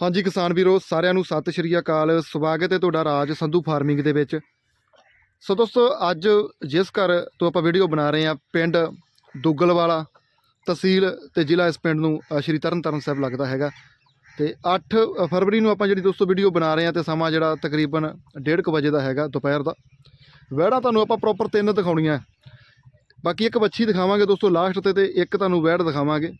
ਹਾਂਜੀ ਕਿਸਾਨ ਵੀਰੋ ਸਾਰਿਆਂ ਨੂੰ ਸਤਿ ਸ਼੍ਰੀ ਅਕਾਲ। ਸਵਾਗਤ ਹੈ ਤੁਹਾਡਾ ਰਾਜ ਸੰਧੂ ਫਾਰਮਿੰਗ ਦੇ ਵਿੱਚ। ਸੋ ਦੋਸਤੋ ਅੱਜ ਜਿਸ ਘਰ ਤੋਂ ਆਪਾਂ ਵੀਡੀਓ ਬਣਾ ਰਹੇ ਹਾਂ ਪਿੰਡ ਦੁੱਗਲਵਾਲਾ ਤਹਿਸੀਲ ਤੇ ਜ਼ਿਲ੍ਹਾ ਇਸ ਪਿੰਡ ਨੂੰ ਅ, ਸ਼੍ਰੀ ਤਰਨਤਾਰਨ ਸਾਹਿਬ ਲੱਗਦਾ ਹੈਗਾ। ਤੇ 8 ਫਰਵਰੀ ਨੂੰ ਆਪਾਂ ਜਿਹੜੀ ਦੋਸਤੋ ਵੀਡੀਓ ਬਣਾ ਰਹੇ ਹਾਂ ਤੇ ਸਮਾਂ ਜਿਹੜਾ ਤਕਰੀਬਨ 1:30 ਵਜੇ ਦਾ ਹੈਗਾ ਦੁਪਹਿਰ ਦਾ। ਵਹਿੜਾਂ ਤੁਹਾਨੂੰ ਆਪਾਂ ਪ੍ਰੋਪਰ ਤਿੰਨ ਦਿਖਾਉਣੀਆਂ। ਬਾਕੀ ਇੱਕ ਵੱਛੀ ਦਿਖਾਵਾਂਗੇ ਦੋਸਤੋ ਲਾਸਟ ਤੇ ਤੇ ਇੱਕ ਤੁਹਾਨੂੰ ਵਹਿੜ ਦਿਖਾਵਾਂਗੇ।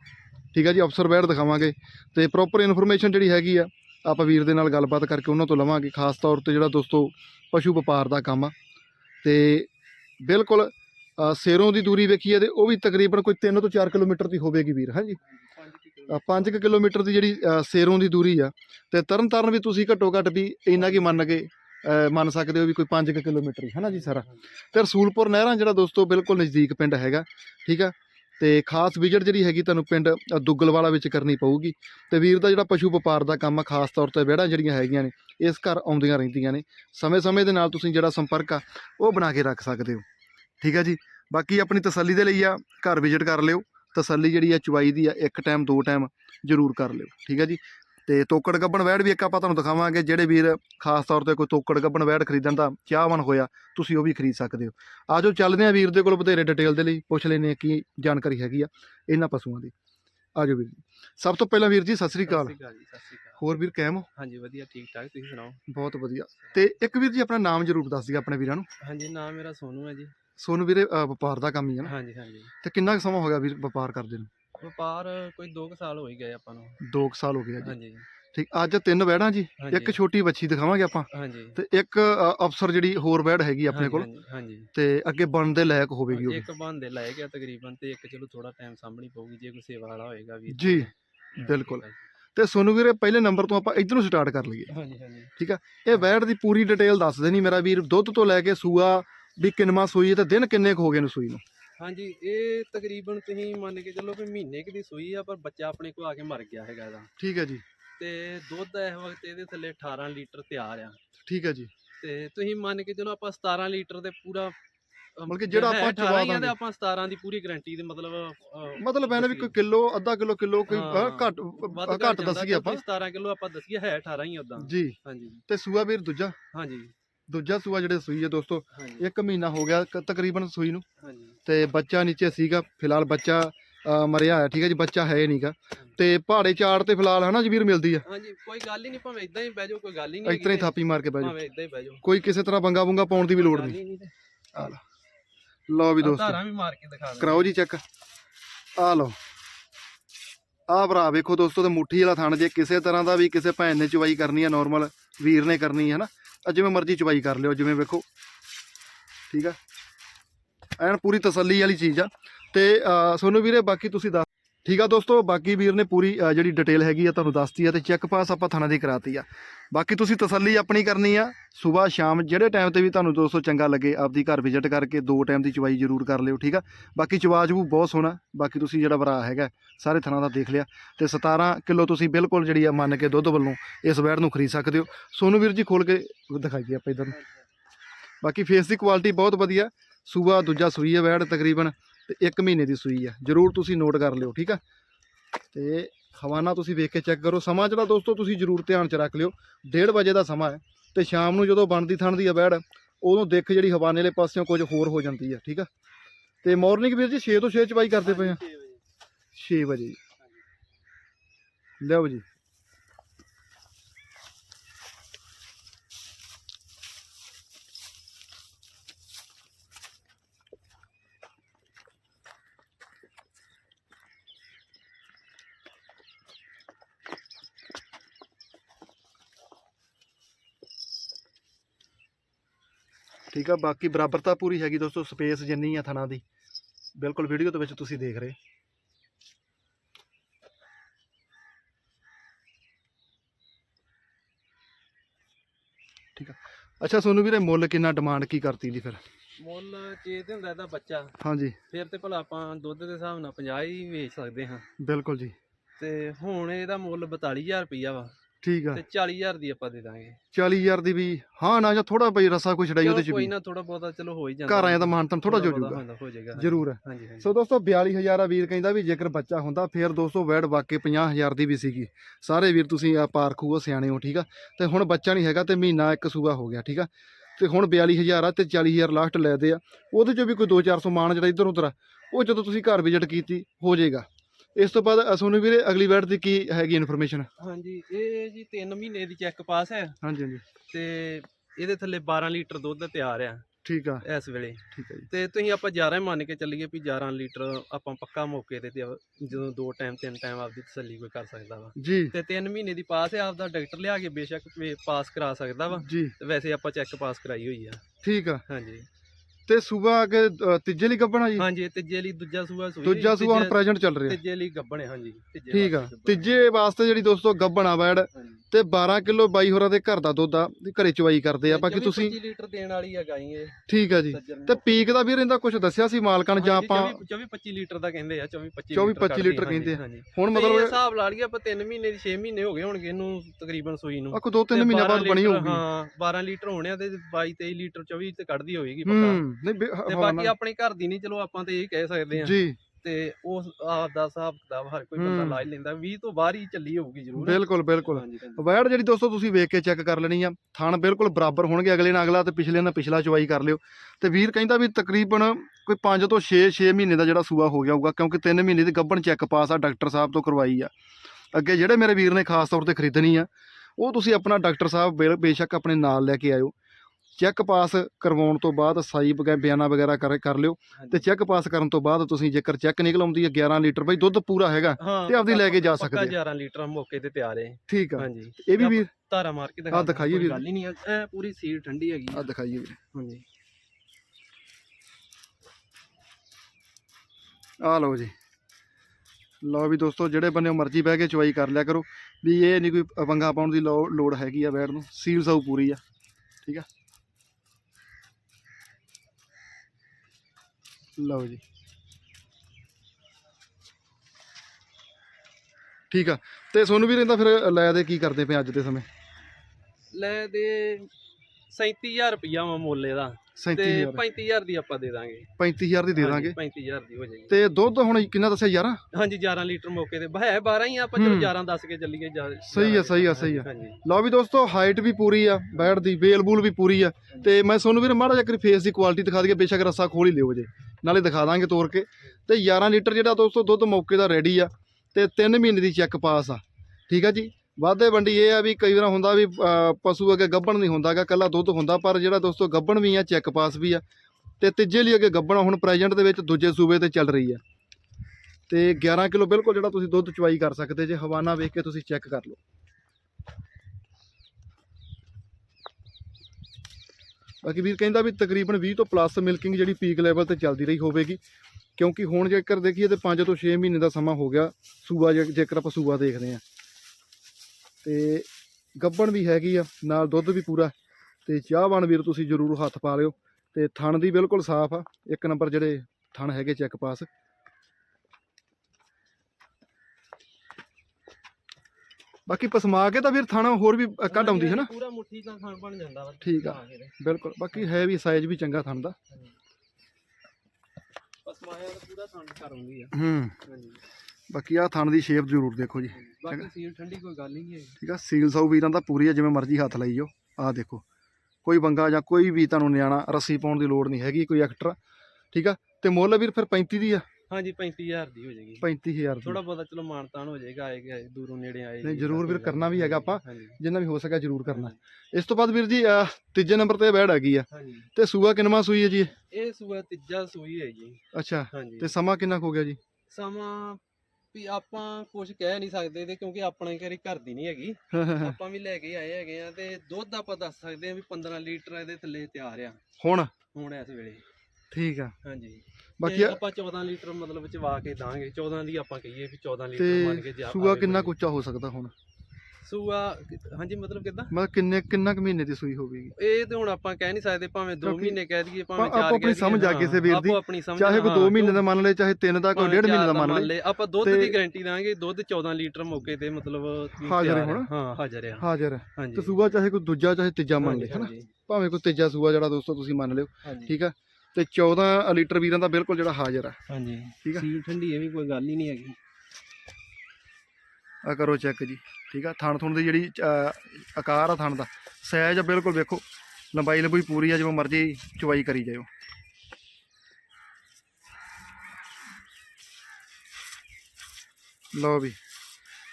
ਠੀਕ ਹੈ ਜੀ ਅਫਸਰ ਵਹਿੜ ਦਿਖਾਵਾਂਗੇ ਤੇ ਪ੍ਰੋਪਰ ਇਨਫੋਰਮੇਸ਼ਨ ਜਿਹੜੀ ਹੈਗੀ ਆ, ਆਪਾਂ ਵੀਰ ਦੇ ਨਾਲ ਗੱਲਬਾਤ ਕਰਕੇ ਉਹਨਾਂ ਤੋਂ ਲਵਾਂਗੇ, ਖਾਸ ਤੌਰ ਤੇ ਜਿਹੜਾ ਦੋਸਤੋ ਪਸ਼ੂ ਵਪਾਰ ਦਾ ਕੰਮ ਆ। ਤੇ ਬਿਲਕੁਲ ਸੇਰੋਂ ਦੀ ਦੂਰੀ ਵੇਖੀਏ ਤੇ ਉਹ ਵੀ ਤਕਰੀਬਨ ਕੋਈ 3 ਤੋਂ 4 ਕਿਲੋਮੀਟਰ ਦੀ ਹੋਵੇਗੀ ਵੀਰ, ਹਾਂਜੀ? 5 ਕਿਲੋਮੀਟਰ ਦੀ ਜਿਹੜੀ ਸੇਰੋਂ ਦੀ ਦੂਰੀ ਆ। ਤੇ ਤਰਨ ਤਾਰਨ ਵੀ ਤੁਸੀਂ ਘੱਟੋ ਘੱਟ ਵੀ ਇੰਨਾ ਕੀ ਮੰਨ ਕੇ ਮੰਨ ਸਕਦੇ ਹੋ ਵੀ ਕੋਈ 5 ਕਿਲੋਮੀਟਰ ਹੀ ਨਾ ਜੀ, ਸਾਰਾ? ਤੇ ਰਸੂਲਪੁਰ ਨਹਿਰਾਂ ਜਿਹੜਾ ਦੋਸਤੋ ਬਿਲਕੁਲ ਨਜ਼ਦੀਕ ਪਿੰਡ ਹੈਗਾ, ਠੀਕ ਆ? ਤੇ ਖਾਸ ਵਿਜ਼ਿਟ ਜਿਹੜੀ ਹੈਗੀ ਤੁਹਾਨੂੰ ਪਿੰਡ ਅ, ਦੁੱਗਲਵਾਲਾ ਵਿੱਚ ਕਰਨੀ ਪਊਗੀ। ਤੇ ਵੀਰ ਦਾ ਜਿਹੜਾ ਪਸ਼ੂ ਵਪਾਰ ਦਾ ਕੰਮ ਆ ਖਾਸ ਤੌਰ ਤੇ ਵਿਹੜਾਂ ਜਿਹੜੀਆਂ ਹੈਗੀਆਂ ਨੇ ਇਸ ਘਰ ਆਉਂਦੀਆਂ ਰਹਿੰਦੀਆਂ ਨੇ। ਸਮੇਂ-ਸਮੇਂ ਦੇ ਨਾਲ ਤੁਸੀਂ ਜਿਹੜਾ ਸੰਪਰਕ ਆ ਉਹ ਬਣਾ ਕੇ ਰੱਖ ਸਕਦੇ ਹੋ। ਠੀਕ ਹੈ ਜੀ? ਬਾਕੀ ਆਪਣੀ ਤਸੱਲੀ ਦੇ ਲਈ ਆ ਘਰ ਵਿਜ਼ਿਟ ਕਰ ਲਿਓ। ਤਸੱਲੀ ਜਿਹੜੀ ਆ ਚੁਆਈ ਦੀ ਆ ਇੱਕ ਟਾਈਮ ਦੋ ਟਾਈਮ ਜ਼ਰੂਰ ਕਰ ਲਿਓ। ਠੀਕ ਹੈ ਜੀ? ਤੇ ਤੋਕੜ ਗੱਬਣ ਵੈੜ ਵੀ ਇੱਕ ਆਪਾਂ ਤੁਹਾਨੂੰ ਦਿਖਾਵਾਂਗੇ ਜਿਹੜੇ ਵੀਰ ਖਾਸ ਤੌਰ ਤੇ ਕੋਈ ਤੋਕੜ ਗੱਬਣ ਵੈੜ ਖਰੀਦਣ ਦਾ ਚਾਹਵਾਨ ਹੋਇਆ ਤੁਸੀਂ ਉਹ ਵੀ ਖਰੀਦ ਸਕਦੇ ਹੋ। ਆਜੋ ਚੱਲਦੇ ਆ ਵੀਰ ਦੇ ਕੋਲ ਬਥੇਰੇ ਡਿਟੇਲ ਦੇ ਲਈ ਪੁੱਛ ਲੈਨੇ ਆ ਕੀ ਜਾਣਕਾਰੀ ਹੈਗੀ ਆ ਇਹਨਾਂ ਪਸ਼ੂਆਂ ਦੀ। ਆਜੋ ਵੀਰ ਜੀ। ਸਭ ਤੋਂ ਪਹਿਲਾਂ ਵੀਰ ਜੀ ਸਤਿ ਸ੍ਰੀ ਅਕਾਲ। ਹੋਰ ਵੀਰ ਕਾਇਮ ਹੋ? ਹਾਂਜੀ ਵਧੀਆ ਠੀਕ ਠਾਕ ਤੁਸੀਂ ਸੁਣਾਓ? ਬਹੁਤ ਵਧੀਆ। ਤੇ ਇੱਕ ਵੀਰ ਜੀ ਆਪਣਾ ਨਾਮ ਜ਼ਰੂਰ ਦੱਸ ਦਿਓ ਆਪਣੇ ਵੀਰਾਂ ਨੂੰ। ਹਾਂਜੀ ਨਾਮ ਮੇਰਾ ਸੋਨੂ ਹੈ ਜੀ। ਸੋਨੂੰ ਵੀਰੇ ਵਪਾਰ ਦਾ ਕੰਮ ਹੀ ਹੈ ਨਾ। ਹਾਂਜੀ ਹਾਂਜੀ। ਤੇ ਕਿੰਨਾ ਕੁ ਸਮਾਂ ਹੋ ਗਿਆ ਵੀਰ ਵਪਾਰ ਕਰਦੇ ਨੂੰ? ਵਪਾਰ ਕੋਈ 2 ਸਾਲ ਹੋ ਹੀ ਗਏ ਆਪਾਂ ਨੂੰ। 2 ਸਾਲ ਹੋ ਗਏ ਜੀ। ਹਾਂਜੀ। ਠੀਕ ਅੱਜ ਤਿੰਨ ਵੈੜਾਂ ਜੀ ਹਾਂਜੀ। ਇੱਕ ਛੋਟੀ ਬੱਚੀ ਦਿਖਾਵਾਂਗੇ ਆਪਾਂ ਹਾਂਜੀ। ਤੇ ਇੱਕ ਅ, ਅਫਸਰ ਜਿਹੜੀ ਹੋਰ ਵੈੜ ਹੈਗੀ ਆਪਣੇ ਕੋਲ ਹਾਂਜੀ, ਹਾਂਜੀ ਤੇ ਅੱਗੇ ਬਣਨ ਦੇ ਲਾਇਕ ਹੋਵੇਗੀ ਉਹ ਵੀ। ਇੱਕ ਬੰਦੇ ਲੈ ਗਿਆ ਤਕਰੀਬਨ ਤੇ ਇੱਕ ਚਲੋ ਥੋੜਾ ਟਾਈਮ ਸਾਂਭਣੀ ਪਊਗੀ ਜੇ ਕੋਈ ਸੇਵਾ ਵਾਲਾ ਹੋਏਗਾ ਵੀ ਜੀ ਬਿਲਕੁਲ। ਤੇ ਸੋਨੂੰ ਵੀਰੇ ਪਹਿਲੇ ਨੰਬਰ ਤੋਂ ਆਪਾਂ ਇਧਰੋਂ ਸਟਾਰਟ ਕਰ ਲਈਏ। ਹਾਂਜੀ ਹਾਂਜੀ। ਇਹ ਵੈੜ ਦੀ ਪੂਰੀ ਡਿਟੇਲ ਦੱਸ ਦੇਣੀ ਮੇਰਾ ਵੀਰ ਦੁੱਧ ਤੋਂ ਲੈ ਕੇ ਸੂਆ ਵੀ ਕਿੰਨਵਾਂ ਸੂਈ ਹੈ ਤੇ ਦਿਨ ਕਿੰਨੇ ਕੁ ਹੋ ਗਏ ਨੇ ਸੂਈ ਨੂੰ? ਹਾਂਜੀ ਇਹ ਤਕਰੀਬਨ ਤੁਸੀਂ ਮੰਨ ਕੇ ਚੱਲੋ ਵੀ ਮਹੀਨੇ ਕੁ ਦੀ ਸੂਈ ਆ ਪਰ ਬੱਚਾ ਆਪਣੇ ਕੋਲ ਆ ਕੇ ਮਰ ਗਿਆ ਹੈਗਾ ਇਹਦਾ। ਠੀਕ ਹੈ ਜੀ। ਤੇ ਦੁੱਧ ਇਸ ਵਕਤ ਇਹਦੇ ਥੱਲੇ 18 ਲੀਟਰ ਤਿਆਰ ਆ। ਠੀਕ ਹੈ ਜੀ। ਤੇ ਤੁਸੀਂ ਮੰਨ ਕੇ ਚਲੋ ਆਪਾਂ 17 ਲੀਟਰ ਦੇ ਪੂਰਾ ਮਤਲਬ ਕਿ ਜਿਹੜਾ ਆਪਾਂ 18 ਚਵਾ ਦਾਂਗੇ। ਆਪਾਂ 17 ਦੀ ਪੂਰੀ ਗਾਰੰਟੀ ਦੇ ਮਤਲਬ ਮਤਲਬ ਐਨਾ ਵੀ ਕੋਈ ਕਿਲੋ ਅੱਧਾ ਕਿਲੋ ਕਿਲੋ ਕੋਈ ਘੱਟ ਘੱਟ ਦੱਸੀਏ ਆਪਾਂ। ਕਿਉਂਕਿ 17 ਕਿਲੋ ਆਪਾਂ ਦਸੀਏ ਹੈ 18 ਹੀ ਉਦਾਂ ਜੀ। ਹਾਂਜੀ। ਤੇ ਸੂਆ ਵੀਰ ਦੂਜਾ? ਹਾਂਜੀ। ਦੂਜਾ ਸੂਆ ਜਿਹੜੇ ਸੂਈ ਹੈ ਦੋਸਤੋ ਹਾਂਜੀ। ਇੱਕ ਮਹੀਨਾ ਹੋ ਗਿਆ ਕ- ਤਕਰੀਬਨ ਸੂਈ ਨੂੰ। ਹਾਂਜੀ। ਤੇ ਬੱਚਾ ਨੀਚੇ ਸੀਗਾ ਫਿਲਹਾਲ ਬੱਚਾ ਅ, ਮਰਿਆ ਹੈ ਠੀਕ ਹੈ ਜੀ ਬੱਚਾ ਹੈ ਨਹੀਂਗਾ। ਤੇ ਪਹਾੜੇ ਚਾੜ ਤੇ ਫਿਲਹਾਲ ਹਨਾ ਜਵੀਰ ਮਿਲਦੀ ਆ? ਹਾਂਜੀ ਕੋਈ ਗੱਲ ਹੀ ਨਹੀਂ ਭਾਵੇਂ ਇਦਾਂ ਹੀ ਬਹਿ ਜਾਓ ਕੋਈ ਗੱਲ ਹੀ ਇਸ ਨਹੀਂ ਤਰ੍ਹਾਂ ਹੀ ਥਾਪੀ ਮਾਰ ਕੇ ਬਹਿ ਜਾਓ। ਭਾਵੇਂ ਇਦਾਂ ਹੀ ਬਹਿ ਜਾਓ। ਕੋਈ ਕਿਸੇ ਤਰ੍ਹਾਂ ਬੰਗਾ ਬੁੰਗਾ ਪਾਉਣ ਦੀ ਵੀ ਲੋੜ ਨਹੀਂ। ਆ ਲਓ। ਲਓ ਵੀ ਦੋਸਤੋ। ਧਾਰਾਂ ਵੀ ਮਾਰ ਕੇ ਦਿਖਾ ਦਿੰਦੇ। ਕਰਾਓ ਜੀ ਚੈੱਕ। ਆ ਲਓ। ਆ ਭਰਾ ਵੇਖੋ ਦੋਸਤੋ ਤੇ ਮੁੱਠੀ ਵਾਲਾ ਥਣ ਜੇ ਕਿਸੇ ਤਰ੍ਹਾਂ ਦਾ ਵੀ ਕਿਸੇ ਭੈਣ ਨੇ ਚਵਾਈ ਕਰਨੀ ਆ ਨਾਰਮਲ ਵੀਰ ਨੇ ਕਰਨੀ ਹੈ ਨਾ ਜਿਵੇਂ ਮਰਜ਼ੀ ਚਵਾਈ ਕਰ ਲਿਓ ਜਿਵੇਂ ਵੇਖੋ। ਠੀਕ ਆ? ਐਨ ਪੂਰੀ ਤਸੱਲੀ ਵਾਲੀ ਚੀਜ਼ ਆ। ਤੇ ਅ, ਵੀਰੇ ਬਾਕੀ ਤੁਸੀਂ ਦੱਸ ਠੀਕ ਆ ਦੋਸਤੋ ਬਾਕੀ ਵੀਰ ਨੇ ਪੂਰੀ ਅ, ਜਿਹੜੀ ਡਿਟੇਲ ਹੈਗੀ ਆ ਤੁਹਾਨੂੰ ਦੱਸਤੀ ਆ ਤੇ ਚੈੱਕ ਪਾਸ ਆਪਾਂ ਥਾਣਾ ਦੀ ਕਰਾਤੀ ਆ। ਬਾਕੀ ਤੁਸੀਂ ਤਸੱਲੀ ਆਪਣੀ ਕਰਨੀ ਆ। ਸਵੇਰ ਸ਼ਾਮ ਜਿਹੜੇ ਟਾਈਮ ਤੇ ਵੀ ਤੁਹਾਨੂੰ ਦੋਸਤੋ ਚੰਗਾ ਲੱਗੇ ਆਪਦੀ ਘਰ ਵਿਜ਼ਿਟ ਕਰਕੇ ਦੋ ਟਾਈਮ ਦੀ ਚਵਾਈ ਜ਼ਰੂਰ ਕਰ ਲਿਓ ਠੀਕ ਆ? ਬਾਕੀ ਚਵਾਜ ਵੀ ਬਹੁਤ ਸੋਹਣਾ। ਬਾਕੀ ਤੁਸੀਂ ਜਿਹੜਾ ਭਰਾ ਹੈਗਾ ਸਾਰੇ ਥਾਣਾ ਦਾ ਦੇਖ ਲਿਆ। ਤੇ 17 ਕਿਲੋ ਤੁਸੀਂ ਬਿਲਕੁਲ ਜਿਹੜੀ ਆ ਮੰਨ ਕੇ ਦੁੱਧ ਵੱਲੋਂ ਇਸ ਵੈੜ ਨੂੰ ਖਰੀਦ ਸਕਦੇ ਹੋ। ਸੋਨੂੰ ਵੀਰ ਜੀ ਖੋਲ ਕੇ ਦਿਖਾਈਏ ਆਪਾਂ ਇਧਰ ਬਾਕੀ ਫੇਸ ਦੀ ਕੁਆਲਿਟੀ ਬਹੁਤ ਵਧੀਆ। ਸੂਆ ਦੂਜਾ ਸੂਈ ਹੈ ਵੈੜ ਤਕਰੀਬਨ। ਤੇ 1 ਮਹੀਨੇ ਦੀ ਸੂਈ ਆ। ਜਰੂਰ ਤੁਸੀਂ ਨੋਟ ਕਰ ਲਿਓ, ਠੀਕ ਆ? ਤੇ ਹਵਾਨਾ ਤੁਸੀਂ ਵੇਖ ਕੇ ਚੈੱਕ ਕਰੋ। ਸਮਾਂ ਜਿਹੜਾ ਦੋਸਤੋ, ਤੁਸੀਂ ਜਰੂਰ ਧਿਆਨ ਚ ਰੱਖ ਲਿਓ। 1:30 ਵਜੇ ਦਾ ਸਮਾਂ ਹੈ ਤੇ ਸ਼ਾਮ ਨੂੰ ਜਦੋਂ ਬਣਦੀ ਥਣ ਦੀ ਆ ਵੈੜ ਉਦੋਂ ਦੇਖ ਜਿਹੜੀ ਹਵਾਨੇ ਵਾਲੇ ਪਾਸਿਓਂ ਕੁਝ ਹੋਰ ਹੋ ਜਾਂਦੀ ਆ, ਠੀਕ ਆ? ਤੇ ਮਾਰਨਿੰਗ ਵੀਰ ਜੀ 6 ਤੋਂ 6 ਚਵਾਈ ਕਰਦੇ ਪਏ ਆ। ਛੇ 6 ਵਜੇ। ਲਿਓ ਜੀ। ਠੀਕ ਆ ਬਾਕੀ ਬਰਾਬਰਤਾ ਪੂਰੀ ਹੈਗੀ ਦੋਸਤੋ ਸਪੇਸ ਜਿੰਨੀ ਆ ਥਣਾ ਦੀ। ਬਿਲਕੁਲ ਵੀਡੀਓ ਦੇ ਵਿੱਚ ਤੁਸੀਂ ਦੇਖ ਰਹੇ। ਅੱਛਾ ਸੋਨੂੰ ਵੀਰੇ ਮੁੱਲ ਕਿੰਨਾ ਡਿਮਾਂਡ ਕੀ ਕਰਤੀ ਦੀ ਫਿਰ? ਮੁੱਲ ਜੇ ਤੇ ਹੁੰਦਾ ਇਹਦਾ ਬੱਚਾ। ਹਾਂਜੀ। ਫਿਰ ਤੇ ਭਲਾ ਆਪਾਂ ਦੁੱਧ ਦੇ ਹਿਸਾਬ ਨਾਲ 50 ਹੀ ਵੇਚ ਸਕਦੇ ਹਾਂ। ਬਿਲਕੁਲ ਜੀ। ਤੇ ਹੁਣ ਇਹਦਾ ਮੁੱਲ 42000 ਰੁਪਈਆ ਵਾ। ਠੀਕ ਆ। ਤੇ 40000 ਦੀ ਆਪਾਂ ਦੇ ਦਾਂਗੇ। 40000 ਦੀ ਵੀ ਹਾਂ ਨਾ ਜਾਂ ਥੋੜਾ ਬਈ ਰਸਾ ਕੋਈ ਛੜਾਈ ਉਹਦੇ ਚ ਚਲੋ ਕੋਈ ਵੀ। ਨਾ ਥੋੜਾ ਬਹੁਤਾ ਚਲੋ ਹੋ ਹੀ ਜਾਂਦਾ। ਘਰ ਆਇਆ ਤਾਂ ਮਾਨਤਨ ਥੋੜਾ ਜੋ ਬਹੁਤਾ ਜੂਗਾ। ਹੁੰਦਾ, ਹੋ ਜਾਏਗਾ ਜ਼ਰੂਰ। ਹਾਂਜੀ ਹਾਂਜੀ। ਸੋ ਦੋਸਤੋ 42000 ਆ ਵੀਰ ਕਹਿੰਦਾ ਵੀ ਜੇਕਰ ਬੱਚਾ ਹੁੰਦਾ ਫਿਰ ਦੋਸਤੋ ਵੈੜ ਵਾਕੇ 50000 ਦੀ ਵੀ ਸੀਗੀ। ਸਾਰੇ ਵੀਰ ਤੁਸੀਂ ਆ ਪਾਰਖੂ ਹੋ ਸਿਆਣੇ ਹੋ ਠੀਕ ਆ? ਤੇ ਹੁਣ ਬੱਚਾ ਨਹੀਂ ਹੈਗਾ ਤੇ ਮਹੀਨਾ ਇੱਕ ਸੂਆ ਹੋ ਗਿਆ ਠੀਕ ਆ? ਤੇ ਹੁਣ 42000 ਆ ਤੇ 40000 ਲਾਸਟ ਲੈਦੇ ਆ। ਉਹਦੇ ਚੋਂ ਵੀ ਕੋਈ 2-400 ਮਾਨ ਜਿਹੜਾ ਇੱਧਰ ਉੱਧਰ ਆ ਉਹ ਜਦੋਂ ਤੁਸੀਂ ਘਰ ਵਿਜ਼ਿਟ ਕੀਤੀ ਹੋ ਜਾਏਗਾ। ਇਸ ਤੋਂ ਬਾਅਦ ਅਸੋਨੂੰ ਵੀਰੇ ਅਗਲੀ ਵੈੜ ਦੀ ਕੀ ਹੈਗੀ ਇਨਫੋਰਮੇਸ਼ਨ ਹਾਂਜੀ ਇਹ ਜੀ 3 ਮਹੀਨੇ ਦੀ ਚੈੱਕ ਪਾਸ ਹੈ। ਹਾਂਜੀ ਹਾਂਜੀ। ਤੇ ਇਹਦੇ ਥੱਲੇ 12 ਲੀਟਰ ਦੁੱਧ ਤਿਆਰ ਆ। ਠੀਕ ਆ। ਇਸ ਵੇਲੇ। ਠੀਕ ਆ ਜੀ। ਤੇ ਤੁਸੀਂ ਆਪਾਂ 11 ਹੀ ਮੰਨ ਕੇ ਚੱਲੀਏ ਵੀ 11 ਲੀਟਰ ਆਪਾਂ ਪੱਕਾ ਮੌਕੇ ਤੇ ਜਦੋਂ ਦੋ ਟਾਈਮ ਤਿੰਨ ਟਾਈਮ ਆਪਦੀ ਤਸੱਲੀ ਕੋਈ ਕਰ ਸਕਦਾ ਵਾ। ਜੀ। ਤੇ 3 ਮਹੀਨੇ ਦੀ ਪਾਸ ਹੈ ਆਪਦਾ ਡਾਕਟਰ ਲਿਆ ਕੇ ਬੇਸ਼ੱਕ ਪਾਸ ਕਰਾ ਸਕਦਾ ਵਾ। ਜੀ। ਤੇ ਵੈਸੇ ਆਪਾਂ ਚੈੱਕ ਪਾਸ ਕਰਾਈ ਹੋਈ ਆ। ਠੀਕ ਆ। ਹਾਂਜੀ। ਤੇ ਸੂਬਾ ਅੱਗੇ ਅ, ਤੀਜੇ ਲਈ ਗੱਬਣਾ ਜੀ? ਹਾਂਜੀ ਤੀਜੇ ਲਈ ਦੂਜਾ ਸੂਆ ਸੂਈ। ਦੂਜਾ ਸੂਬਾ ਹੁਣ ਤੀਜੇ- ਪ੍ਰੈਜ਼ੈਂਟ ਚੱਲ ਰਿਹਾ। ਤੀਜੇ ਲਈ ਗੱਬਣੇ ਹਾਂਜੀ। ਤੀਜੇ ਠੀਕ ਆ। ਵਾਸਤੇ ਗੱਭਣ। ਤੀਜੇ ਵਾਸਤੇ ਜਿਹੜੀ ਦੋਸਤੋ ਗੱਬਣਾ ਵੈੜ ਹਾਂਜੀ। ਤੇ 12 ਕਿਲੋ ਬਾਈ ਹੋਰਾਂ ਦੇ ਘਰ ਦਾ ਦੁੱਧ ਆ ਤੇ ਘਰੇ ਚਵਾਈ ਕਰਦੇ ਆ ਬਾਕੀ 24 ਤੁਸੀਂ 25 ਲੀਟਰ ਦੇਣ ਵਾਲੀ ਆ ਗਾਈ ਇਹ। ਠੀਕ ਆ ਜੀ। ਸੱਜਣ ਤੇ ਪੀਕ ਦਾ ਵੀਰ ਇਹਦਾ ਕੁਝ ਦੱਸਿਆ ਸੀ ਮਾਲਕਾਂ ਨੇ ਜਾਂ ਆਪਾਂ 24 25 ਲੀਟਰ ਦਾ ਕਹਿੰਦੇ ਆ 24 25 24 25 ਲੀਟਰ ਕਹਿੰਦੇ ਆ। ਹਾਂਜੀ। ਹੁਣ ਮਤਲਬ ਮਤਲਬ ਹਿਸਾਬ ਲਾ ਲਈਏ ਆਪਾਂ 3 ਮਹੀਨੇ ਦੀ 6 ਮਹੀਨੇ ਹੋ ਗਏ ਹੋਣਗੇ ਇਹਨੂੰ ਤਕਰੀਬਨ ਸੂਈ ਨੂੰ। ਆ ਕੋਈ 2-3 ਤੇ ਮਹੀਨਿਆਂ 12 ਬਾਅਦ ਬਣੀ ਲੀਟਰ, ਹੋਊਗੀ। ਹਾਂ 12 ਲੀਟਰ ਹੋਣੇ ਆ ਤੇ 22 23 ਲੀਟਰ 24 ਤੇ ਕੱਢਦੀ ਹੋਏਗੀ ਹੂੰ। ਪੱਕਾ। ਨਹੀਂ ਬੇ- ਤੇ ਬਾਕੀ ਆਪਣੇ ਘਰ ਦੀ ਨਹੀਂ ਚਲੋ ਆਪਾਂ ਤੇ ਇਹ ਕਹਿ ਸਕਦੇ ਆ ਜੀ। ਤੇ ਉਸ ਆਪ ਦਾ ਹਿਸਾਬ ਕਿਤਾਬ ਹਰ ਕੋਈ ਬੰਦਾ ਹੂੰ। ਲਾ ਹੀ ਲੈਂਦਾ 20 ਤੋਂ ਬਾਹਰ ਹੀ ਚੱਲੀ ਹੋਊਗੀ ਜ਼ਰੂਰ। ਬਿਲਕੁਲ ਬਿਲਕੁਲ। ਹਾਂਜੀ ਹਾਂਜੀ। ਵੈੜ ਜਿਹੜੀ ਦੋਸਤੋ ਤੁਸੀਂ ਵੇਖ ਕੇ ਚੈੱਕ ਕਰ ਲੈਣੀ ਆ ਥਣ ਬਿਲਕੁਲ ਬਰਾਬਰ ਹੋਣਗੇ ਅਗਲੇ ਨਾਲ ਅਗਲਾ ਤੇ ਪਿਛਲੇ ਨਾਲ ਪਿਛਲਾ ਚਵਾਈ ਕਰ ਲਿਓ। ਤੇ ਵੀਰ ਕਹਿੰਦਾ ਵੀ ਤਕਰੀਬਨ ਕੋਈ 5 ਤੋਂ 6 6 ਮਹੀਨੇ ਦਾ ਜਿਹੜਾ ਸੂਆ ਹੋ ਗਿਆ ਹੋਊਗਾ ਕਿਉਂਕਿ 3 ਮਹੀਨੇ ਦੀ ਗੱਭਣ ਚੈੱਕ ਪਾਸ ਆ ਡਾਕਟਰ ਸਾਹਿਬ ਤੋਂ ਕਰਵਾਈ ਆ। ਅੱਗੇ ਜਿਹੜੇ ਮੇਰੇ ਵੀਰ ਨੇ ਖਾਸ ਤੌਰ ਤੇ ਖਰੀਦਣੀ ਆ ਉਹ ਤੁਸੀਂ ਆਪਣਾ ਡਾਕਟਰ ਸਾਹਿਬ ਬੇ- ਬੇਸ਼ੱਕ ਆਪਣੇ ਨਾਲ ਲੈ ਕੇ ਆਇਓ। ਚੈੱਕ ਪਾਸ ਕਰਵਾਉਣ ਤੋਂ ਬਾਅਦ ਸਾਈ ਬਿਆਨਾ ਵਗੈਰਾ ਕਰ ਕਰ ਲਿਓ। ਤੇ। ਚੈੱਕ ਪਾਸ ਕਰਨ ਤੋਂ ਬਾਅਦ ਤੁਸੀਂ ਜੇਕਰ ਚੈੱਕ ਨਿਕਲ ਆਉਂਦੀ ਹੈ 11 ਲੀਟਰ ਬਈ ਦੁੱਧ ਪੂਰਾ ਹੈਗਾ ਤੇ ਆਪਦੀ ਲੈ ਕੇ ਜਾ ਪੱਕਾ ਸਕਦੇ ਆ। 11 ਲੀਟਰ ਮੌਕੇ ਤੇ ਤਿਆਰ ਹੈ ਠੀਕ ਆ। ਹਾਂਜੀ। ਇਹ ਵੀ ਵੀਰ ਧਾਰਾ ਮਾਰ ਕੇ ਦਿਖਾਈਏ ਕੋਈ ਵੀਰ। ਗੱਲ ਹੀ ਨਹੀਂ ਐ ਪੂਰੀ ਸੀਲ ਠੰਡੀ ਹੈਗੀ ਆ। ਦਿਖਾਈਏ ਵੀਰ। ਹਾਂਜੀ। ਆ ਲਓ ਜੀ। ਲਓ ਵੀ ਦੋਸਤੋ ਜਿਹੜੇ ਬੰਨੇ ਮਰਜ਼ੀ ਬਹਿ ਕੇ ਚਵਾਈ ਕਰ ਲਿਆ ਕਰੋ। ਵੀ ਇਹ ਨਹੀਂ ਕੋਈ ਪੰਗਾ ਪਾਉਣ ਦੀ ਲੋੜ ਹੈਗੀ ਆ ਬੈੜ ਨੂੰ। ਸੀਲ ਸਾਊ ਪੂਰੀ ਆ। ਠੀਕ ਆ? ਲਓ ਜੀ। ਠੀਕ ਆ। ਤੇ ਸੋਨੂੰ ਵੀ ਰਹਿੰਦਾ ਫਿਰ ਲੈ ਦੇ ਕੀ ਕਰਦੇ ਪਏ ਅੱਜ ਦੇ ਸਮੇਂ? ਲੈ ਦੇ 37000 ਰੁਪਈਆ ਵਾ ਮੁੱਲ ਇਹਦਾ। ਤੇ 37000 35000 ਦੀ ਆਪਾਂ ਦੇ ਦਾਂਗੇ। 35000 ਦੀ ਦੇ ਦਾਂਗੇ। 35000 ਦੀ ਹੋ ਜਾਏਗੀ। ਤੇ ਦੁੱਧ ਹੁਣ ਕਿੰਨਾ ਦੱਸਿਆ 11 ਹਾਂਜੀ 11 ਲੀਟਰ ਮੌਕੇ ਤੇ। ਹੈ 12 ਹੀ ਆ ਆਪਾਂ ਚਲੋ ਹੂੰ। 11 ਦੱਸ ਕੇ ਚੱਲੀਏ ਸਹੀ ਆ, ਸਹੀ ਆ, ਸਹੀ ਆ। ਹਾਂਜੀ। ਲਓ ਵੀ ਦੋਸਤੋ ਹਾਈਟ ਵੀ ਪੂਰੀ ਆ ਬੈੜ ਦੀ ਵੇਲ ਬੂਲ ਵੀ ਪੂਰੀ ਆ। ਤੇ ਮੈਂ ਤੁਹਾਨੂੰ ਵੀਰ ਮਾੜਾ ਜਿਹਾ ਕਰੀ ਫੇਸ ਦੀ ਕੁਆਲਿਟੀ ਦਿਖਾ ਦਈਏ ਬੇਸ਼ੱਕ ਰੱਸਾ ਖੋਲ ਹੀ ਲਿਓ ਜੇ। ਨਾਲੇ ਦਿਖਾ ਦਾਂਗੇ ਤੋੜ ਕੇ। ਤੇ 11 ਲੀਟਰ ਜਿਹੜਾ ਦੋਸਤੋ ਦੁੱਧ ਮੌਕੇ ਦਾ ਰੈਡੀ ਆ ਤੇ 3 ਮਹੀਨੇ ਦੀ ਚੈੱਕ ਪਾਸ ਆ। ਠੀਕ ਆ ਜੀ? ਵਾਧੇ ਵੰਡੀ ਇਹ ਆ ਵੀ ਕਈ ਵਾਰ ਹੁੰਦਾ ਵੀ ਪਸ਼ੂ ਅੱਗੇ ਗੱਭਣ ਨਹੀਂ ਹੁੰਦਾਗਾ ਕੱਲਾ ਦੁੱਧ ਹੁੰਦਾ, ਪਰ ਜਿਹੜਾ ਦੋਸਤੋ ਗੱਭਣ ਵੀ ਆ, ਚੈੱਕ ਪਾਸ ਵੀ ਆ, ਤੇ ਤੀਜੇ ਲਈ ਅੱਗੇ ਗੱਭਣ ਹੁਣ ਪ੍ਰੈਜ਼ੈਂਟ ਦੇ ਵਿੱਚ ਦੂਜੇ ਸੂਬੇ ਤੇ ਚੱਲ ਰਹੀ ਆ। ਤੇ 11 ਕਿਲੋ ਬਿਲਕੁਲ ਜਿਹੜਾ ਤੁਸੀਂ ਦੁੱਧ ਚਵਾਈ ਕਰ ਸਕਦੇ ਜੇ, ਹਵਾਨਾ ਵੇਖ ਕੇ ਤੁਸੀਂ ਚੈੱਕ ਕਰ ਲਓ। ਬਾਕੀ ਵੀਰ ਕਹਿੰਦਾ ਵੀ ਤਕਰੀਬਨ 20 ਤੋਂ ਪਲੱਸ ਮਿਲਕਿੰਗ ਜਿਹੜੀ ਪੀਕ ਲੈਵਲ ਤੇ ਚੱਲਦੀ ਰਹੀ ਹੋਵੇਗੀ, ਕਿਉਂਕਿ ਹੁਣ ਜੇਕਰ ਦੇਖੀਏ ਤੇ 5 ਤੋਂ 6 ਮਹੀਨੇ ਦਾ ਸਮਾਂ ਹੋ ਗਿਆ ਸੂਆ ਜੇ- ਜੇਕਰ ਆਪਾਂ ਸੂਆ ਦੇਖਦੇ ਆ ਤੇ ਗੱਬਣ ਵੀ ਹੈਗੀ ਆ ਨਾਲ ਦੁੱਧ ਵੀ ਪੂਰਾ ਤੇ ਚਾਹਵਾਨ ਵੀਰ ਤੁਸੀਂ ਜ਼ਰੂਰ ਹੱਥ ਪਾ ਲਿਓ। ਤੇ ਥਣ ਦੀ ਬਿਲਕੁਲ ਸਾਫ਼ ਆ ਇੱਕ ਨੰਬਰ ਜਿਹੜੇ ਥਣ ਹੈਗੇ ਚੈੱਕ ਪਾਸ। ਬਾਕੀ ਪਸਮਾ ਕੇ ਤਾਂ ਵੀਰ ਥਣ ਹੋਰ ਵੀ ਕੱਢ ਆਉਂਦੀ ਹੈ ਨਾ? ਪੂਰਾ ਮੁੱਠੀ ਦਾ ਖਾਣ ਬਣ ਜਾਂਦਾ ਵਾ ਠੀਕ ਆ। ਤੇ। ਬਿਲਕੁਲ ਬਾਕੀ ਹੈ ਵੀ ਸਾਈਜ਼ ਵੀ ਚੰਗਾ ਥਣ ਦਾ। ਪਸਮਾਇਆ ਪੂਰਾ ਖਾਣ ਕਰ ਆਉਂਦੀ ਆ। ਹੂੰ। ਹਾਂਜੀ। ਬਾਕੀ ਆ ਥਣ ਦੀ ਸ਼ੇਪ ਜ਼ਰੂਰ ਦੇਖੋ ਜੀ। ਬਾਕੀ ਸੀਲ ਠੰਡੀ ਕੋਈ ਗੱਲ ਹੀ ਨਹੀਂ ਹੈਗੀ ਠੀਕ ਆ ਸੀਲ ਸਾਊ ਵੀਰਾਂ ਦਾ ਪੂਰੀ ਆ ਜਿਵੇਂ ਮਰਜ਼ੀ ਹੱਥ ਲਾਈ ਜਾਓ ਆਹ ਦੇਖੋ ਕੋਈ ਬੰਗਾ ਜਾਂ ਕੋਈ ਵੀ ਤੁਹਾਨੂੰ ਨਿਆਣਾ ਰੱਸੀ ਪਾਉਣ ਦੀ ਲੋੜ ਨਹੀਂ ਹੈਗੀ ਕੋਈ ਐਕਸਟਰਾ ਠੀਕ ਆ ਤੇ ਮੁੱਲ ਵੀਰ ਫਿਰ 35 ਦੀ ਆ। ਹਾਂਜੀ 35000 ਦੀ ਹੋ ਜਾਏਗੀ। 35000 ਦੀ। ਥੋੜਾ ਬਹੁਤਾ ਚਲੋ ਮਾਨਤਾਨ ਹੋ ਜਾਏਗਾ ਆਏ ਗਏ ਦੂਰੋਂ ਨੇੜੇ ਆਏ ਨਹੀਂ, ਜ਼ਰੂਰ ਵੀਰ ਕਰਨਾ ਵੀ ਹੈਗਾ ਆਪਾਂ। ਜਿੰਨਾ ਵੀ ਹੋ ਸਕਿਆ ਜ਼ਰੂਰ ਕਰਨਾ। ਇਸ ਤੋਂ ਬਾਅਦ ਵੀਰ ਜੀ ਤੀਜੇ ਨੰਬਰ ਤੇ ਬੈੜ ਹੈਗੀ ਆ। ਤੇ ਸੂਆ ਕਿੰਨਵਾ ਸੂਈ ਹੈ ਜੀ? ਇਹ? ਸੂਆ ਤੀਜਾ ਸੂਈ ਹੈ ਜੀ। ਅੱਛਾ ਤੇ ਸਮਾਂ ਕਿੰਨਾ ਹੋ ਗਿਆ ਜੀ? ਸਮਾਂ ਵੀ ਆਪਾਂ ਕੁਝ ਕਹਿ ਨਹੀਂ ਸਕਦੇ ਤੇ ਕਿਉਂਕਿ ਆਪਣੇ ਘਰੇ ਘਰ ਦੀ ਨਹੀਂ ਹੈਗੀ। ਆਪਾਂ ਵੀ ਲੈ ਕੇ ਆਏ ਹੈਗੇ ਆ ਤੇ ਦੁੱਧ ਆਪਾਂ ਦੱਸ ਸਕਦੇ ਆ ਵੀ 15 ਲੀਟਰ ਇਹਦੇ ਥੱਲੇ ਤਿਆਰ ਆ। ਹੁਣ? ਹੁਣ ਇਸ ਵੇਲੇ। ਠੀਕ ਆ। ਹਾਂਜੀ। ਬਾਕੀ ਆਪਾਂ 14 ਲੀਟਰ ਮਤਲਬ ਚਵਾ ਕੇ ਦਾਂਗੇ। 14 ਦੀ ਆਪਾਂ ਕਹੀਏ ਵੀ 14 ਲੀਟਰ ਮੰਨ ਕੇ ਜਾ ਸੂਆ ਕਿੰਨਾ ਬੰਦੇ। ਕੁ ਉੱਚਾ ਹੋ ਸਕਦਾ ਹੁਣ? ਸੂਆ ਹਾਂਜੀ ਮਤਲਬ ਕਿਦਾਂ? ਮਤਲਬ ਕਿੰਨੇ ਕਿੰਨਾ ਕੁ ਮਹੀਨੇ ਦੀ ਸੂਈ ਹੋਵੇਗੀ? ਇਹ ਤੇ ਹੁਣ ਆਪਾਂ ਕਹਿ ਨਹੀਂ ਸਕਦੇ ਭਾਵੇਂ 2 ਕਿਉਂਕਿ ਮਹੀਨੇ ਕਹਿ ਦਈਏ ਭਾਵੇਂ ਆਪੋ 4 ਆਪਣੀ ਸਮਝ ਆ ਕਿਸੇ ਵੀਰ ਦੀ। ਚਾਹੇ ਕੋਈ ਹਾਂ, 2 ਮਹੀਨੇ ਦਾ ਮੰਨ ਲਏ ਚਾਹੇ 3 ਦਾ ਕੋਈ ਭਾਵੇਂ 1.5 ਮਹੀਨੇ ਦਾ ਮੰਨ ਲਏ। ਆਪਾਂ ਦੁੱਧ ਦੀ ਗਾਰੰਟੀ ਦਾਂਗੇ ਦੁੱਧ 14 ਲੀਟਰ ਮੌਕੇ ਤੇ ਮਤਲਬ ਹਾਜ਼ਰ ਹੈ ਹੁਣ? ਹਾਂ ਹਾਜ਼ਰ ਆ। ਹਾਜ਼ਰ ਹੈ ਤੇ ਸੂਆ ਚਾਹੇ ਕੋਈ ਦੂਜਾ ਚਾਹੇ ਤੀਜਾ ਮੰਨ ਲਏ ਹਨਾ? ਭਾਵੇਂ ਕੋਈ ਤੀਜਾ ਸੂਆ ਜਿਹੜਾ ਦੋਸਤੋ ਤੁਸੀਂ ਮੰਨ ਲਿਓ ਠੀਕ ਆ? ਤੇ 14 ਲੀਟਰ ਵੀਰਾਂ ਦਾ ਬਿਲਕੁਲ ਜਿਹੜਾ ਹਾਜ਼ਰ ਆ। ਹਾਂਜੀ। ਠੀਕ ਆ। ਸੀਲ ਠੰਡੀ ਇਹ ਵੀ ਕੋਈ ਗੱਲ ਹੀ ਨਹੀਂ ਹੈਗੀ। ਆ ਕਰੋ ਚੈੱਕ ਜੀ। ਠੀਕ ਆ ਥਣ ਥੁਣ ਦੀ ਜਿਹੜੀ ਅਹ, ਆਕਾਰ ਆ ਥਣ ਦਾ ਸਾਈਜ਼ ਬਿਲਕੁਲ ਵੇਖੋ ਲੰਬਾਈ ਲੰਬੂਈ ਪੂਰੀ ਆ ਜਿਵੇਂ ਮਰਜ਼ੀ ਚਵਾਈ ਕਰੀ ਜਾਇਓ। ਲਓ ਵੀ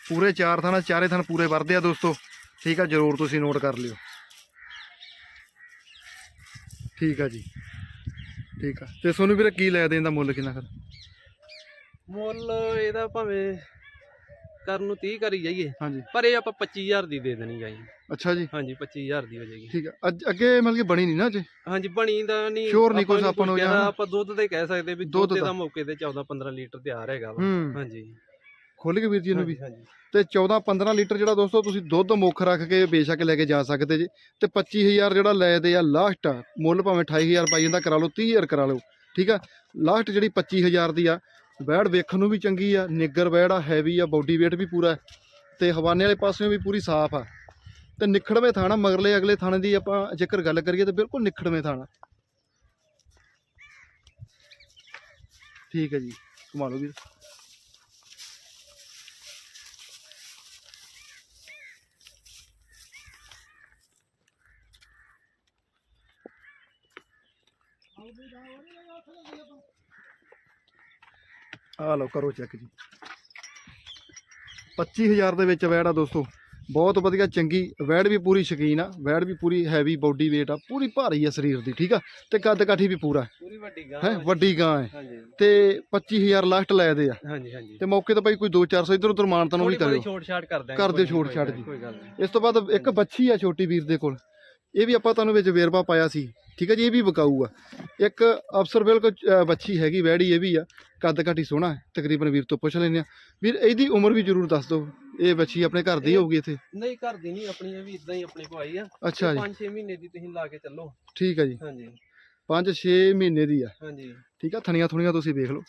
ਪੂਰੇ ਚਾਰ ਥਾਣਾ ਚਾਰੇ ਥਣ ਪੂਰੇ ਵਰਦੇ ਆ ਦੋਸਤੋ ਠੀਕ ਆ ਜਰੂਰ ਤੁਸੀਂ ਨੋਟ ਕਰ ਲਿਓ। ਠੀਕ ਆ ਜੀ ਠੀਕ ਆ ਤੇ ਸੋਨੂੰ ਵੀਰੇ ਕੀ ਲੈ ਦੇਣ ਦਾ ਮੁੱਲ ਕਿੰਨਾ ਕਰ ਮੁੱਲ ਇਹਦਾ ਭਾਵੇਂ ਕਰਨ ਨੂੰ 30 ਕਰੀ ਜਾਈਏ। ਹਾਂਜੀ। ਪਰ ਇਹ ਆਪਾਂ 25000 ਦੀ ਦੇ ਦੇਣੀ ਗਾਈ ਅੱਛਾ ਜੀ। ਹਾਂਜੀ 25000 ਦੀ ਹੋ ਜਾਏਗੀ। ਠੀਕ ਆ। ਅੱਜ ਅੱਗੇ ਮਤਲਬ ਕਿ ਬਣੀ ਨਹੀਂ ਨਾ ਅਜੇ? ਹਾਂਜੀ ਬਣੀ ਦਾ ਨਹੀਂ। Sure ਨਹੀਂ ਨੂੰ ਆਪਾਂ ਨੂੰ ਆਪਾਂ ਦੁੱਧ ਤੇ ਕਹਿ ਸਕਦੇ ਵੀ ਦੁੱਧ ਦਾ। ਦਾ ਮੌਕੇ ਤੇ 14 15 ਲੀਟਰ ਤਿਆਰ ਹੈਗਾ ਹੂੰ। ਹਾਂਜੀ। ਖੁੱਲ ਕੇ ਵੀਰ ਜੀ ਨੂੰ ਵੀ। ਤੇ 14 15 ਲੀਟਰ ਜਿਹੜਾ ਦੋਸਤੋ ਤੁਸੀਂ ਦੁੱਧ ਮੁੱਖ ਰੱਖ ਕੇ ਬੇਸ਼ੱਕ ਲੈ ਕੇ ਜਾ ਸਕਦੇ ਜੀ। ਤੇ 25000 ਜਿਹੜਾ ਲੈ ਦੇ ਆ ਲਾਸਟ ਮੁੱਲ ਭਾਵੇਂ 28000 ਪਾਈ ਜਾਂਦਾ ਕਰਾ ਲਓ 30000 ਕਰਾ ਲਓ। ਠੀਕ ਆ? ਲਾਸਟ ਜਿਹੜੀ 25000 ਦੀ ਆ ਵੈੜ ਵੇਖਣ ਨੂੰ ਵੀ ਚੰਗੀ ਆ ਨਿੱਗਰ ਵੈੜ ਆ ਹੈਵੀ ਆ ਬਾਡੀ weight ਵੀ ਪੂਰਾ ਹੈ, ਤੇ ਹਵਾਨੇ ਵਾਲੇ ਪਾਸਿਓਂ ਵੀ ਪੂਰੀ ਸਾਫ਼ ਆ। ਤੇ ਨਿਖੜਵੇਂ ਥਾਣਾ ਮਗਰਲੇ ਅਗਲੇ ਥਾਣੇ ਦੀ ਆਪਾਂ ਜੇਕਰ ਗੱਲ ਕਰੀਏ ਤਾਂ ਬਿਲਕੁਲ ਨਿਖੜਵੇਂ ਥਾਣਾ। ਠੀਕ ਹੈ ਜੀ ਘੁਮਾ ਲਓ ਵੀਰ। ਆ ਲਓ ਕਰੋ ਚੈੱਕ ਜੀ। 25000 ਦੇ ਵਿੱਚ ਵੈੜ ਆ ਦੋਸਤੋ। ਬਹੁਤ ਵਧੀਆ ਚੰਗੀ ਵੈੜ ਵੀ ਪੂਰੀ ਸ਼ਕੀਨ ਆ। ਵੈੜ ਵੀ ਪੂਰੀ ਹੈਵੀ ਬਾਡੀ weight ਆ। ਪੂਰੀ ਭਾਰੀ ਆ ਸਰੀਰ ਦੀ ਠੀਕ ਆ? ਤੇ ਕੱਦ ਕਾਠੀ ਵੀ ਪੂਰਾ। ਪੂਰੀ ਵੱਡੀ ਗਾਂ ਹੈ। ਵੱਡੀ ਗਾਂ ਹੈ ਤੇ 25000 ਲਾਸਟ ਲੈ ਦੇ ਆ। ਹਾਂਜੀ ਹਾਂਜੀ। ਤੇ ਮੌਕੇ ਤੇ ਭਾਈ ਕੋਈ 2-400 ਇਧਰ ਉਧਰ ਮਾਨਤਾ ਨੂੰ ਵੀ ਕਰਿਓ। ਛੋਟ ਛਾਟ ਕਰ ਛੋਟ ਜੀ। ਇਸ ਤੋਂ ਬਾਅਦ ਇੱਕ ਬੱਚੀ ਆ ਛੋਟੀ ਵੀਰ ਦੇ ਕੋਲ। ਇਹ ਵੀ ਆਪਾਂ ਤੁਹਾਨੂੰ ਵਿੱਚ ਵੇਰਵਾ ਪਾਇਆ ਸੀ ਠੀਕ ਹੈ ਜੀ ਇਹ ਵੀ ਵਿਕਾਊ ਆ ਇੱਕ ਅਫਸਰ ਬਿਲਕੁਲ ਅ, ਬੱਚੀ ਹੈਗੀ ਵੈੜੀ ਇਹ ਵੀ ਆ ਕੱਦ ਕਾਠੀ ਸੋਹਣਾ ਹੈ ਤਕਰੀਬਨ ਵੀਰ ਤੋਂ ਪੁੱਛ ਲੈਂਦੇ ਆ। ਵੀਰ ਇਹਦੀ ਉਮਰ ਵੀ ਜ਼ਰੂਰ ਦੱਸ ਦਿਓ ਇਹ ਬੱਚੀ ਆਪਣੇ ਘਰ ਦੀ ਹੋਊਗੀ ਇੱਥੇ? ਨਹੀਂ ਘਰ ਦੀ ਨਹੀਂ ਆਪਣੀ ਇਹ ਵੀ ਇਦਾਂ ਹੀ ਆਪਣੇ ਕੋ ਆਈ ਆ। ਅੱਛਾ ਜੀ। 5-6 ਮਹੀਨੇ ਦੀ ਤੁਸੀਂ ਲਾ ਕੇ ਚੱਲੋ। ਠੀਕ ਹੈ ਜੀ। ਹਾਂਜੀ। 5-6 ਮਹੀਨੇ ਦੀ ਆ। ਹਾਂਜੀ। ਠੀਕ ਆ ਥਣੀਆਂ ਥੁਣੀਆਂ ਤੁਸੀਂ ਵੇਖ ਲਓ।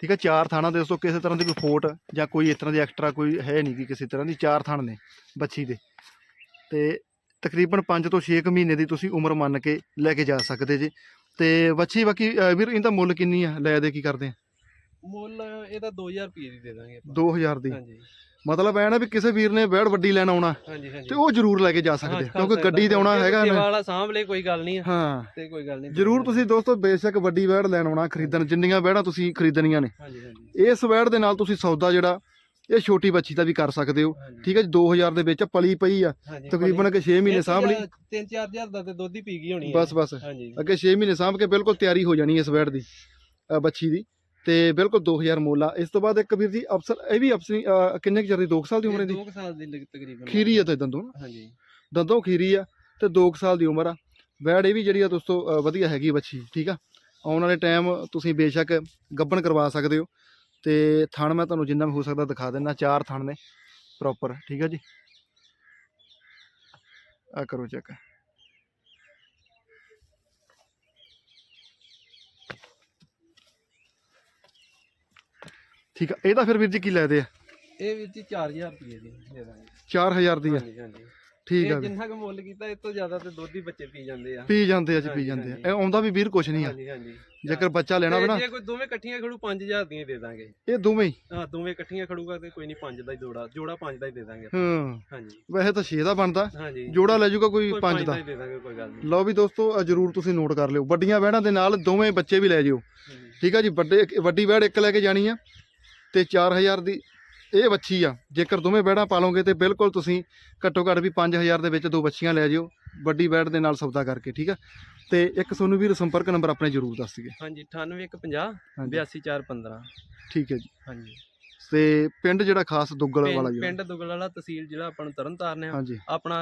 ਠੀਕ ਆ ਚਾਰ ਥਾਣਾ ਦੇ ਦੋਸਤੋ ਕਿਸੇ ਤਰ੍ਹਾਂ ਦੀ ਕੋਈ ਫੋਟ ਜਾਂ ਕੋਈ ਇਸ ਤਰ੍ਹਾਂ ਦੀ ਐਕਸਟਰਾ ਕੋਈ ਹੈ ਨਹੀਂ ਗੀ ਕਿਸੇ ਤਰ੍ਹਾਂ ਦੀ ਚਾਰ ਥਣ ਨੇ ਬੱਚੀ ਦੇ। ਤੇ ਤਕਰੀਬਨ 5 ਤੋਂ 6 ਮਹੀਨੇ ਦੀ ਤੁਸੀਂ ਉਮਰ ਮੰਨ ਕੇ ਲੈ ਕੇ ਜਾ ਸਕਦੇ ਜੇ। ਤੇ ਬੱਚੀ ਬਾਕੀ ਅ, ਵੀਰ ਇਹਦਾ ਮੁੱਲ ਕਿੰਨੀ ਆ? ਲੈ ਦੇ ਕੀ ਕਰਦੇ ਆ? ਮੁੱਲ ਇਹਦਾ 2000 ਰੁਪਏ ਦੀ ਦੇ ਦਾਂਗੇ ਆਪਾਂ। 2000 ਦੀ। ਹਾਂਜੀ। ਮਤਲਬ ਐ ਨਾ ਵੀ ਕਿਸੇ ਵੀਰ ਨੇ ਬੈੜ ਵੱਡੀ ਲੈਣ ਆਉਣਾ ਹਾਂਜੀ ਹਾਂਜੀ। ਤੇ ਉਹ ਜ਼ਰੂਰ ਲੈ ਕੇ ਜਾ ਸਕਦੇ ਆ, ਕਿਉਂਕਿ ਗੱਡੀ ਤੇ ਆਉਣਾ ਹੈਗਾ ਨਾ। ਵਾਲਾ ਸਾਂਭ ਲੈ ਕੋਈ ਗੱਲ ਨਹੀਂ ਆ। ਹਾਂ। ਤੇ ਕੋਈ ਗੱਲ ਨਹੀਂ ਜ਼ਰੂਰ ਤੁਸੀਂ ਦੋਸਤੋ ਬੇਸ਼ੱਕ ਵੱਡੀ ਵੈੜ ਲੈਣ ਆਉਣਾ ਖਰੀਦਣ ਜਿੰਨੀਆਂ ਵੈੜਾਂ ਤੁਸੀਂ ਖਰੀਦਣੀਆਂ ਨੇ। ਹਾਂਜੀ ਹਾਂਜੀ। ਇਸ ਵੈੜ ਦੇ ਨਾਲ ਤੁਸੀਂ ਸੌਦਾ ਜਿਹੜਾ ਇਹ ਛੋਟੀ ਬੱਚੀ ਦਾ ਵੀ ਕਰ ਸਕਦੇ ਹੋ। ਠੀਕ ਹੈ ਜੀ 2000 ਦੇ ਵਿੱਚ ਪਲੀ ਪਈ ਆ। ਤਕਰੀਬਨ ਕਿ 6 ਮਹੀਨੇ ਸਾਂਭ ਲਈ। 3-4000 ਦਾ ਤੇ ਦੁੱਧ ਹੀ ਪੀ ਗਈ ਹੋਣੀ ਬਸ ਬਸ। ਅੱਗੇ 6 ਮਹੀਨੇ ਸਾਂਭ ਕੇ ਬਿਲਕੁਲ ਤਿਆਰੀ ਹੋ ਜਾਣੀ ਇਸ ਵੈੜ ਦੀ ਬੱਚੀ ਦੀ। ਤੇ ਬਿਲਕੁਲ 2000 ਮੁੱਲ ਆ। ਇਸ ਤੋਂ ਬਾਅਦ ਇੱਕ ਵੀਰ ਜੀ ਅਫਸਰ ਇਹ ਵੀ ਅਫਸਰੀ ਕਿੰਨੇ ਕੁ ਚਿਰ ਦੀ 2 ਸਾਲ ਦੀ ਉਮਰ ਇਹਦੀ 2 ਸਾਲ ਦੀ ਤਕਰੀਬਨ। ਖੀਰੀ ਆ ਤੇ ਦੰਦੋਂ। ਹਾਂਜੀ। ਦੰਦੋਂ ਖੀਰੀ ਆ ਤੇ 2 ਸਾਲ ਦੀ ਉਮਰ ਆ। ਵੈੜ ਇਹ ਵੀ ਜਿਹੜੀ ਆ ਦੋਸਤੋ ਵਧੀਆ ਹੈਗੀ ਬੱਚੀ ਠੀਕ ਆ? ਆਉਣ ਵਾਲੇ ਟਾਈਮ ਤੁਸੀਂ ਬੇਸ਼ੱਕ ਗੱਬਣ ਕਰਵਾ ਸਕਦੇ ਹੋ। ਤੇ ਥਣ ਮੈਂ ਤੁਹਾਨੂੰ ਜਿੰਨਾ ਵੀ ਹੋ ਸਕਦਾ ਦਿਖਾ ਦਿੰਦਾ ਚਾਰ ਥਣ ਨੇ ਪ੍ਰੋਪਰ ਠੀਕ ਆ ਜੀ? ਆ ਕਰੋ ਚੈੱਕ ਠੀਕ ਆ ਇਹਦਾ ਫਿਰ ਵੀਰ ਜੀ ਕੀ ਲੈਦੇ ਆ? ਇਹ ਵਿੱਚ 4000 ਰੁਪਏ ਦੀ ਦੇ ਦਾਂਗੇ। 4000 ਦੀ ਆ? ਹਾਂਜੀ ਹਾਂਜੀ। ਠੀਕ ਆ ਇਹ ਵੀਰ। ਜਿੰਨਾ ਕੁ ਮੁੱਲ ਕੀਤਾ ਇਸ ਤੋਂ ਜ਼ਿਆਦਾ ਤੇ ਦੁੱਧ ਹੀ ਬੱਚੇ ਪੀ ਜਾਂਦੇ ਆ। ਪੀ ਜਾਂਦੇ ਆ ਜੀ ਪੀ ਹਾਂਜੀ, ਜਾਂਦੇ ਆ। ਇਹ ਆਉਂਦਾ ਵੀ ਵੀਰ ਕੁਛ ਨਹੀਂ ਆ। ਹਾਂਜੀ ਹਾਂਜੀ। ਜੇਕਰ ਬੱਚਾ ਲੈਣਾ ਹੋਵੇ ਤੇ ਨਾ ਜੇ ਕੋਈ ਦੋਵੇਂ ਇਕੱਠੀਆਂ ਖੜੂ 5000 ਦੀਆਂ ਹੀ ਦੇ ਦਾਂਗੇ। ਇਹ ਦੋਵੇਂ ਹੀ? ਹਾਂ ਦੋਵੇਂ ਇਕੱਠੀਆਂ ਖੜੂਗਾ ਤੇ ਕੋਈ ਨਹੀਂ 5 ਦਾ ਹੀ ਜੋੜਾ ਜੋੜਾ 5 ਦਾ ਹੀ ਦੇ ਦਾਂਗੇ। ਹਾਂ। ਹਾਂਜੀ। ਵੈਸੇ ਤਾਂ 6 ਦਾ ਬਣਦਾ। ਹਾਂਜੀ। ਜੋੜਾ ਲੈ ਜਾਊਗਾ ਕੋਈ ਕੋਈ 5 ਪੰਜ ਦਾ ਹੀ ਦੇ ਦਾਂਗੇ ਕੋਈ ਗੱਲ ਨਹੀਂ। ਲਓ ਵੀ ਦੋਸਤੋ ਆਹ ਜ਼ਰੂਰ ਤੁਸੀਂ ਨੋਟ ਕਰ ਲਿਓ। ਵੱਡੀਆਂ ਵਹਿੜਾਂ ਦੇ ਨਾਲ ਦੋਵੇਂ ਬੱਚੇ ਵੀ ਲੈ ਜਿਓ। ਹਾਂਜੀ। ਠੀਕ ਆ ਜੀ ਵੱਡੇ ਵੱਡੀ ਵਹਿੜ ਇੱਕ ਲੈ ਕੇ ਜਾਣੀ ਆ ਤੇ 4000 ਦੀ ਇਹ ਬੱਚੀ ਆ ਜੇਕਰ ਦੋਵੇਂ ਵਹਿੜਾਂ ਪਾਲੋਗੇ ਤੇ ਬਿਲਕੁਲ ਤੁਸੀਂ ਘੱਟੋ ਘੱਟ ਵੀ 5000 ਦੇ ਵਿੱਚ ਦੋ ਬੱਚੀਆਂ ਲੈ ਜਿਓ ਵੱਡੀ ਵਹਿੜ ਦੇ ਨਾਲ ਸੌਦਾ ਕਰਕੇ ਠੀਕ ਆ? ਤੇ ਇੱਕ ਸੋਨੂੰ ਵੀਰ ਸੰਪਰਕ ਨੰਬਰ ਆਪਣੇ ਜ਼ਰੂਰ ਦੱਸ ਦਿਓ। ਹਾਂਜੀ 98150 ਹਾਂਜੀ। 82415 ਠੀਕ ਹੈ ਜੀ। ਹਾਂਜੀ। ਤੇ ਪਿੰਡ ਜਿਹੜਾ ਖਾਸ ਦੁੱਗਲ ਵਾਲਾ ਜੀ ਪਿੰਡ ਦੁਗਲ ਵਾਲਾ ਤਹਿਸੀਲ ਜ਼ਿਲ੍ਹਾ ਆਪਾਂ ਨੂੰ ਤਰਨਤਾਰਨ ਆ। ਹਾਂਜੀ। ਆਪਣਾ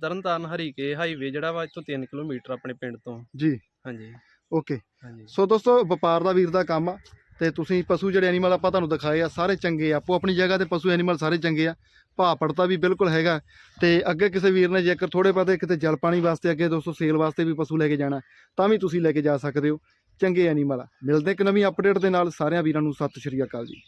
ਤਰਨਤਾਰਨ ਹਰੀਕੇ ਹਾਈਵੇ ਜਿਹੜਾ ਵਾ ਇੱਥੋਂ 3 ਕਿਲੋਮੀਟਰ ਆਪਣੇ ਪਿੰਡ ਤੋਂ। ਜੀ। ਹਾਂਜੀ। ਓਕੇ। ਸੋ ਦੋਸਤੋ ਵਪਾਰ ਦਾ ਵੀਰ ਦਾ ਕੰਮ ਆ। ਤੇ ਤੁਸੀਂ ਪਸ਼ੂ ਜਿਹੜੇ ਐਨੀਮਲ ਆਪਾਂ ਤੁਹਾਨੂੰ ਦਿਖਾਏ ਆ, ਸਾਰੇ ਚੰਗੇ ਆ। ਆਪੋ ਆਪਣੀ ਜਗ੍ਹਾ ਤੇ ਪਸ਼ੂ ਐਨੀਮਲ ਸਾਰੇ ਚੰਗੇ ਆ। ਭਾਅ ਪੜਤਾ ਵੀ ਬਿਲਕੁਲ ਹੈਗਾ। ਤੇ ਅੱਗੇ ਕਿਸੇ ਵੀਰ ਨੇ ਜੇਕਰ ਥੋੜੇ ਬਹੁਤੇ ਕਿਤੇ ਜਲ ਪਾਣੀ ਵਾਸਤੇ, ਅੱਗੇ ਦੋਸਤੋ ਸੇਲ ਵਾਸਤੇ ਵੀ ਪਸ਼ੂ ਲੈ ਕੇ ਜਾਣਾ, ਤਾਂ ਵੀ ਤੁਸੀਂ ਲੈ ਕੇ ਜਾ ਸਕਦੇ ਹੋ। ਚੰਗੇ ਐਨੀਮਲ ਆ। ਮਿਲਦੇ ਇੱਕ ਨਵੀਂ ਅਪਡੇਟ ਦੇ ਨਾਲ। ਸਾਰਿਆਂ ਵੀਰਾਂ ਨੂੰ ਸਤਿ ਸ਼੍ਰੀ ਅਕਾਲ ਜੀ।